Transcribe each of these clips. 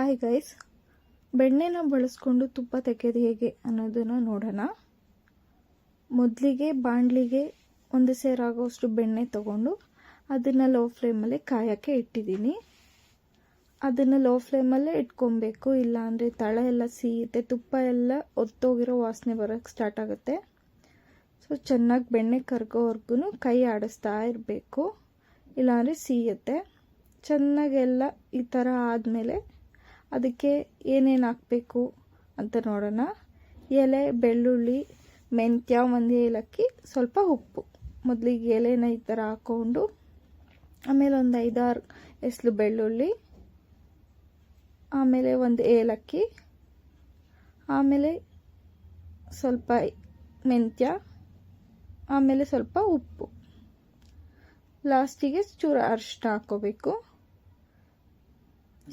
Hi guys ಬೆಣ್ಣೆನ ಬಳಸ್ಕೊಂಡು ತುಪ್ಪ ತೆಗೆಯೋದು ಹೇಗೆ ಅನ್ನೋದನ್ನು ನೋಡೋಣ. ಮೊದಲಿಗೆ ಬಾಣಲಿಗೆ ಒಂದು ಸೇರಾಗೋಷ್ಟು ಬೆಣ್ಣೆ ತಗೊಂಡು ಅದನ್ನು ಲೋ ಫ್ಲೇಮಲ್ಲಿ ಕಾಯೋಕ್ಕೆ ಇಟ್ಟಿದ್ದೀನಿ. ಅದನ್ನು ಲೋ ಫ್ಲೇಮಲ್ಲೇ ಇಟ್ಕೊಬೇಕು. ಇಲ್ಲಾಂದರೆ ತಳ ಎಲ್ಲ ಸೀಯುತ್ತೆ, ತುಪ್ಪ ಎಲ್ಲ ಒತ್ತೋಗಿರೋ ವಾಸನೆ ಬರೋಕ್ಕೆ ಸ್ಟಾರ್ಟ್ ಆಗುತ್ತೆ. ಸೊ ಚೆನ್ನಾಗಿ ಬೆಣ್ಣೆ ಕರ್ಗೋವರೆಗೂ ಕೈ ಆಡಿಸ್ತಾ ಇರಬೇಕು. ಇಲ್ಲಾಂದರೆ ಸೀಯುತ್ತೆ. ಚೆನ್ನಾಗೆಲ್ಲ ಈ ಥರ ಆದಮೇಲೆ ಅದಕ್ಕೆ ಏನೇನು ಹಾಕಬೇಕು ಅಂತ ನೋಡೋಣ. ಎಲೆ, ಬೆಳ್ಳುಳ್ಳಿ, ಮೆಂತ್ಯ, ಒಂದು ಏಲಕ್ಕಿ, ಸ್ವಲ್ಪ ಉಪ್ಪು. ಮೊದಲಿಗೆ ಎಲೆನ ಈ ಥರ ಹಾಕ್ಕೊಂಡು ಆಮೇಲೆ ಒಂದು ಐದಾರು ಎಸ್ಲು ಬೆಳ್ಳುಳ್ಳಿ, ಆಮೇಲೆ ಒಂದು ಏಲಕ್ಕಿ, ಆಮೇಲೆ ಸ್ವಲ್ಪ ಮೆಂತ್ಯ, ಆಮೇಲೆ ಸ್ವಲ್ಪ ಉಪ್ಪು. ಲಾಸ್ಟಿಗೆ ಚೂರು ಅರಿಶಿನ ಹಾಕ್ಕೋಬೇಕು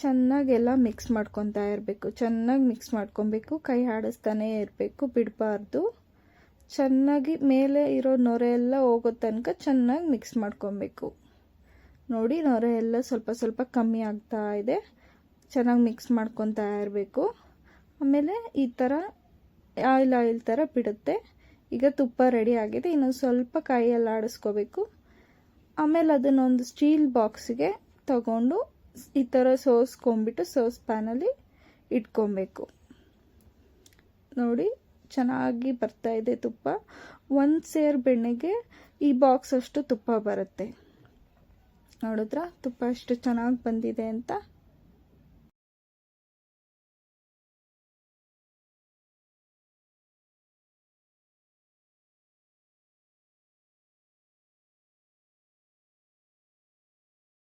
ಚೆನ್ನಾಗೆಲ್ಲ ಮಿಕ್ಸ್ ಮಾಡ್ಕೊತಾ ಇರಬೇಕು. ಚೆನ್ನಾಗಿ ಮಿಕ್ಸ್ ಮಾಡ್ಕೊಬೇಕು. ಕೈ ಆಡಿಸ್ತಾನೇ ಇರಬೇಕು. ಬಿಡಬಾರ್ದು. ಚೆನ್ನಾಗಿ ಮೇಲೆ ಇರೋ ನೊರೆ ಎಲ್ಲ ಹೋಗೋ ತನಕ ಚೆನ್ನಾಗಿ ಮಿಕ್ಸ್ ಮಾಡ್ಕೊಬೇಕು. ನೋಡಿ ನೊರೆ ಎಲ್ಲ ಸ್ವಲ್ಪ ಸ್ವಲ್ಪ ಕಮ್ಮಿ ಆಗ್ತಾ ಇದೆ. ಚೆನ್ನಾಗಿ ಮಿಕ್ಸ್ ಮಾಡ್ಕೊತಾ ಇರಬೇಕು. ಆಮೇಲೆ ಈ ಥರ ಆಯಿಲ್ ಆಯಿಲ್ ಥರ ಬಿಡುತ್ತೆ. ಈಗ ತುಪ್ಪ ರೆಡಿ ಆಗಿದೆ. ಇನ್ನೊಂದು ಸ್ವಲ್ಪ ಕೈಯಲ್ಲಿ ಆಡಿಸ್ಕೋಬೇಕು. ಆಮೇಲೆ ಅದನ್ನೊಂದು ಸ್ಟೀಲ್ ಬಾಕ್ಸ್ಗೆ ತಗೊಂಡು ಈ ಥರ ಸೋಸ್ಕೊಂಬಿಟ್ಟು ಸೋಸ್ ಪ್ಯಾನಲ್ಲಿ ಇಟ್ಕೊಬೇಕು. ನೋಡಿ, ಚೆನ್ನಾಗಿ ಬರ್ತಾ ಇದೆ ತುಪ್ಪ. ಒಂದು ಸೇರ್ ಬೆಣ್ಣೆಗೆ ಈ ಬಾಕ್ಸ್ ಅಷ್ಟು ತುಪ್ಪ ಬರುತ್ತೆ. ನೋಡಿದ್ರ? ತುಪ್ಪ ಎಷ್ಟು ಚೆನ್ನಾಗಿ ಬಂದಿದೆ ಅಂತ.